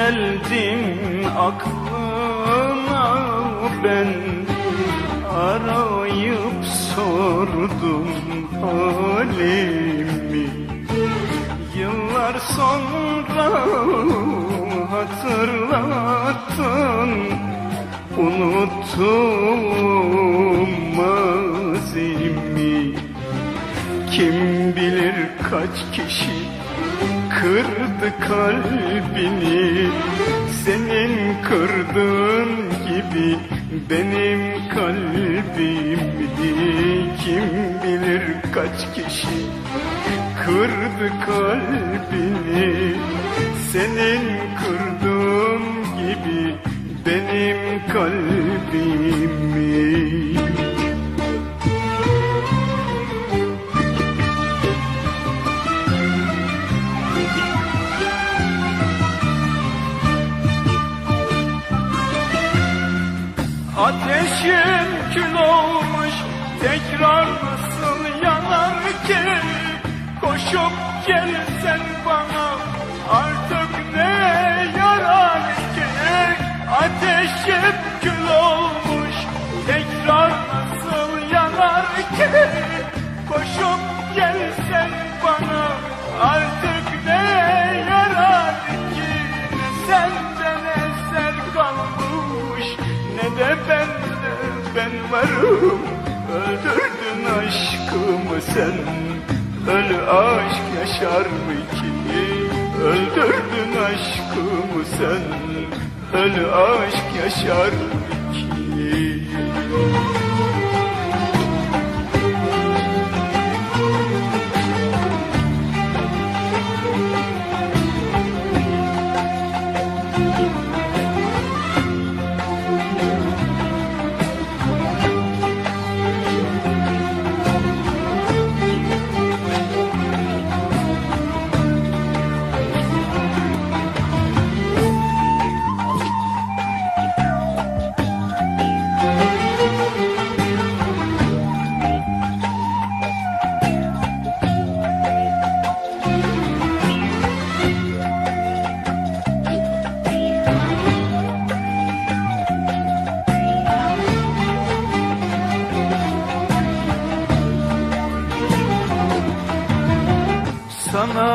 geldin aklına. Ben Arayıp sordum halimi. Yıllar sonra hatırlattın Unuttum mazimi. Kim bilir kaç kişi kırdı kalbini. Senin kırdığın gibi benim kalbimi Kim bilir kaç kişi kırdı kalbini Ateşim kül olmuş tekrar nasıl yanar ki? Koşup gelsen bana artık ne yarar ki? Ateşim kül olmuş tekrar nasıl yanar ki? Koşup gelsen bana artık sen Öl aşk yaşar mı ki? Öldürdün aşkımı sen Öl aşk yaşar mı ki Sana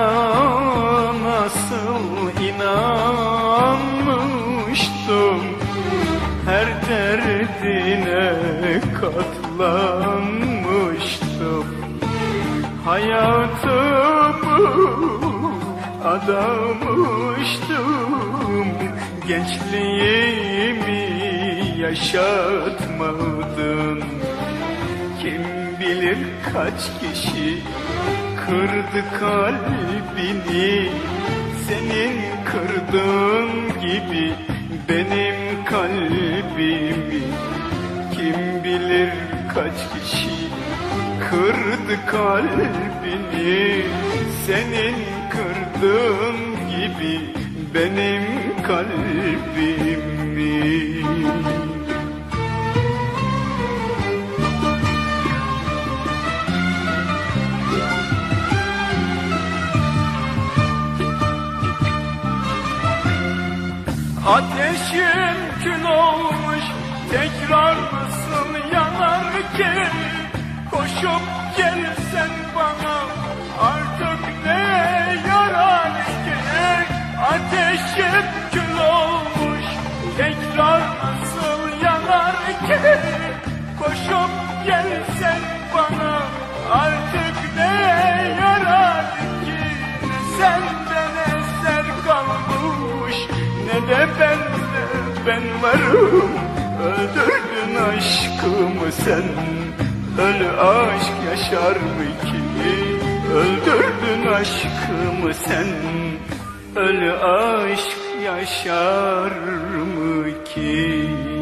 nasıl inanmıştım? Her derdine katlanmıştım. Hayatımı adamıştım Gençliğimi yaşatmadın. Kim bilir kaç kişi kırdı kalbini. Senin kırdığın gibi benim kalbimi. Kim bilir kaç kişi kırdı kalbini. Senin kırdığın gibi benim kalbimi. Ateşim kül olmuş tekrar nasıl yanar ki Koşup gelsen bana gelsen bana artık ne yarar ki? Ne senden eser kalmış ne de bende ben varım. Öldürdün aşkımı sen Öl aşk yaşar mı ki? Öldürdün aşkımı sen Öl aşk yaşar mı ki